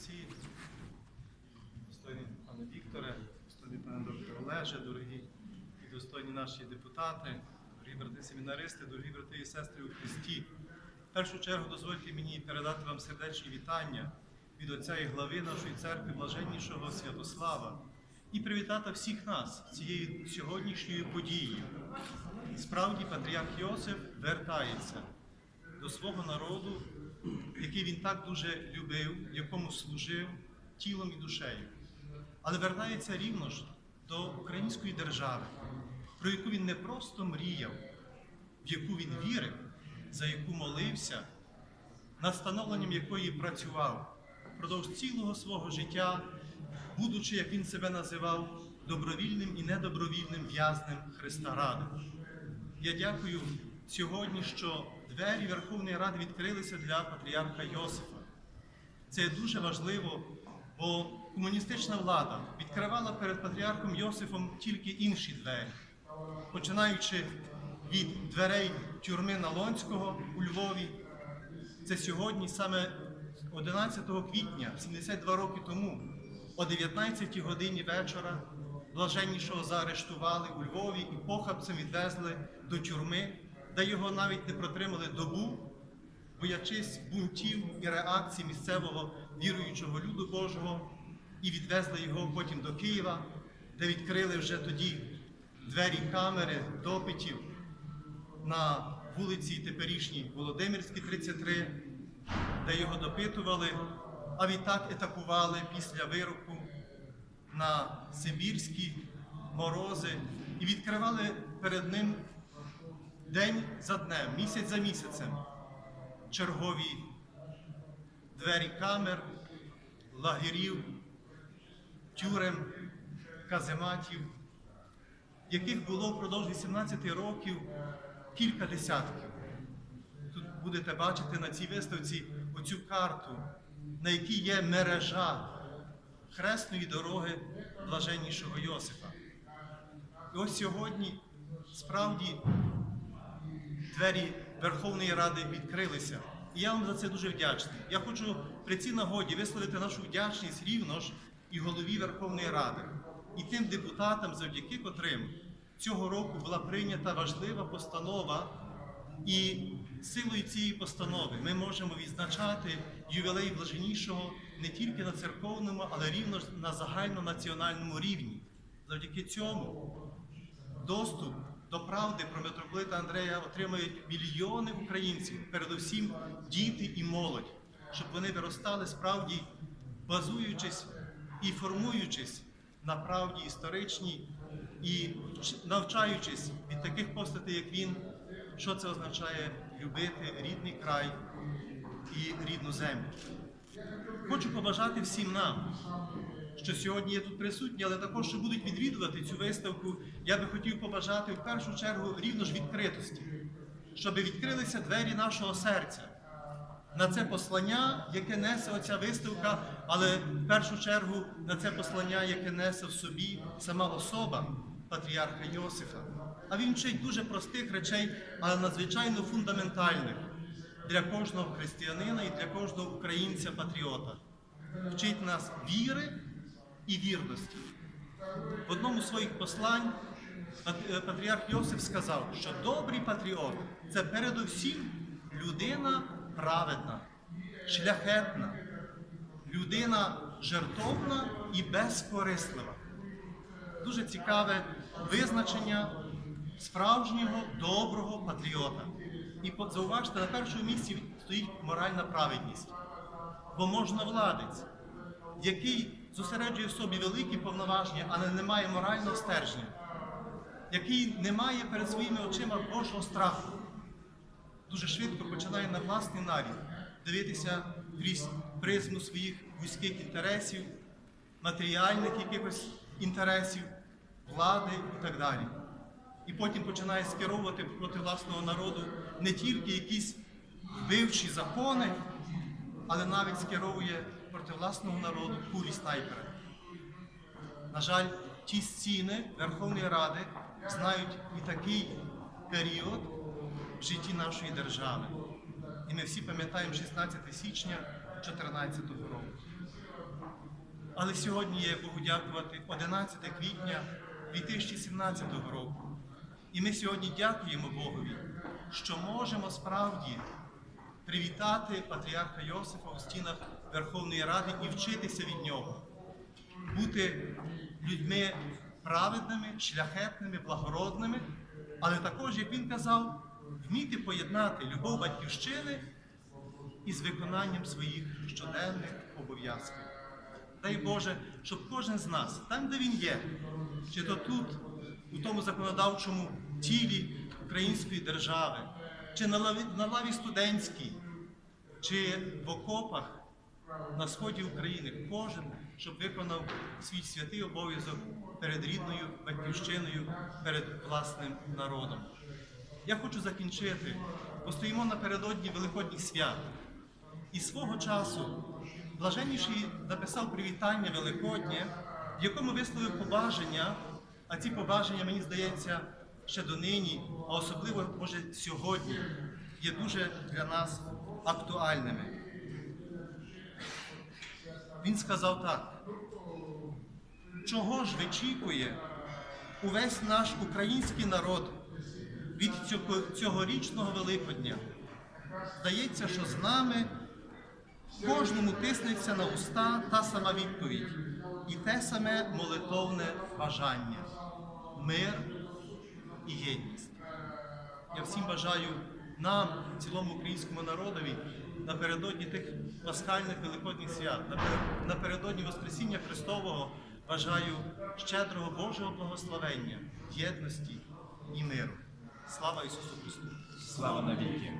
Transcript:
отці, достойний пане Вікторе, достойний пане доктор Олеже, дорогі і достойні наші депутати, дорогі брати семінаристи, дорогі брати і сестри у Христі. В першу чергу дозвольте мені передати вам сердечні вітання від отця і глави нашої церкви, блаженнішого Святослава, і привітати всіх нас цією сьогоднішньою подією. Справді патріарх Йосиф вертається до свого народу, який він так дуже любив, якому служив тілом і душею. Але вертається рівно ж до української держави, про яку він не просто мріяв, в яку він вірив, за яку молився, над становленням якої працював впродовж цілого свого життя, будучи, як він себе називав, добровільним і недобровільним в'язнем Христа Ради. Я дякую сьогодні, що двері Верховної Ради відкрилися для патріарха Йосифа. Це дуже важливо, бо комуністична влада відкривала перед патріархом Йосифом тільки інші двері, починаючи від дверей тюрми Налонського у Львові. Це сьогодні, саме 11 квітня, 72 роки тому, о 19 годині вечора, блаженнішого заарештували у Львові і похабцем відвезли до тюрми, де його навіть не протримали добу, боячись бунтів і реакцій місцевого віруючого люду Божого, і відвезли його потім до Києва, де відкрили вже тоді двері камери допитів на вулиці теперішній Володимирській, 33, де його допитували, а відтак етапували після вироку на Сибірські морози і відкривали перед ним день за днем, місяць за місяцем чергові двері камер, лагерів, тюрем, казематів, яких було впродовж 18 років кілька десятків. Тут будете бачити на цій виставці оцю карту, на якій є мережа хресної дороги блаженнішого Йосифа. І ось сьогодні справді двері Верховної Ради відкрилися. І я вам за це дуже вдячний. Я хочу при цій нагоді висловити нашу вдячність рівно ж і голові Верховної Ради, і тим депутатам, завдяки котрим цього року була прийнята важлива постанова, і силою цієї постанови ми можемо відзначати ювілей блаженнішого не тільки на церковному, але рівно на загальнонаціональному рівні. Завдяки цьому доступ до правди про митрополита Андрея отримають мільйони українців, передусім діти і молодь, щоб вони виростали справді, базуючись і формуючись на правді історичній і навчаючись від таких постатей, як він, що це означає любити рідний край і рідну землю. Хочу побажати всім нам, що сьогодні є тут присутні, але також, що будуть відвідувати цю виставку, я би хотів побажати в першу чергу рівно ж відкритості, щоб відкрилися двері нашого серця на це послання, яке несе оця виставка, але в першу чергу на це послання, яке несе в собі сама особа патріарха Йосифа. А він вчить дуже простих речей, але надзвичайно фундаментальних для кожного християнина і для кожного українця-патріота. Вчить нас віри і вірності. В одному з своїх послань патріарх Йосиф сказав, що добрий патріот це передусім людина праведна, шляхетна, людина жертовна і безкорислива. Дуже цікаве визначення справжнього доброго патріота. І зауважте, на першому місці стоїть моральна праведність, бо можновладець, який зосереджує в собі великі повноваження, але не має морального стержня, який не має перед своїми очима Божого страху, дуже швидко починає на власний навік дивитися крізь призму своїх вузьких інтересів, матеріальних якихось інтересів, влади і так далі. І потім починає скеровувати проти власного народу не тільки якісь вбивчі закони, але навіть скеровує проти власного народу кулі снайпера. На жаль, ті стіни Верховної Ради знають і такий період в житті нашої держави. І ми всі пам'ятаємо 16 січня 2014 року. Але сьогодні є Богу дякувати 11 квітня 2017 року. І ми сьогодні дякуємо Богові, що можемо справді привітати патріарха Йосифа у стінах Верховної Ради і вчитися від нього, бути людьми праведними, шляхетними, благородними, але також, як він казав, вміти поєднати любов батьківщини із виконанням своїх щоденних обов'язків. Дай Боже, щоб кожен з нас, там, де він є, чи то тут, у тому законодавчому тілі української держави, чи на лаві, на лаві студентській, чи в окопах на сході України, кожен, щоб виконав свій святий обов'язок перед рідною батьківщиною, перед власним народом. Я хочу закінчити. Постоїмо напередодні Великодніх свят. І свого часу блаженніший написав привітання Великоднє, в якому висловив побажання, а ці побажання, мені здається, ще донині, а особливо, може, сьогодні, є дуже для нас актуальними. Він сказав так: чого ж вичікує увесь наш український народ від цьогорічного Великодня? Здається, що з нами кожному тиснеться на уста та сама відповідь і те саме молитовне бажання мир і єдність. Я всім бажаю нам, цілому українському народові, напередодні тих пасхальних великодніх свят, напередодні Воскресіння Христового бажаю щедрого Божого благословення, єдності і миру. Слава Ісусу Христу! Слава навіки!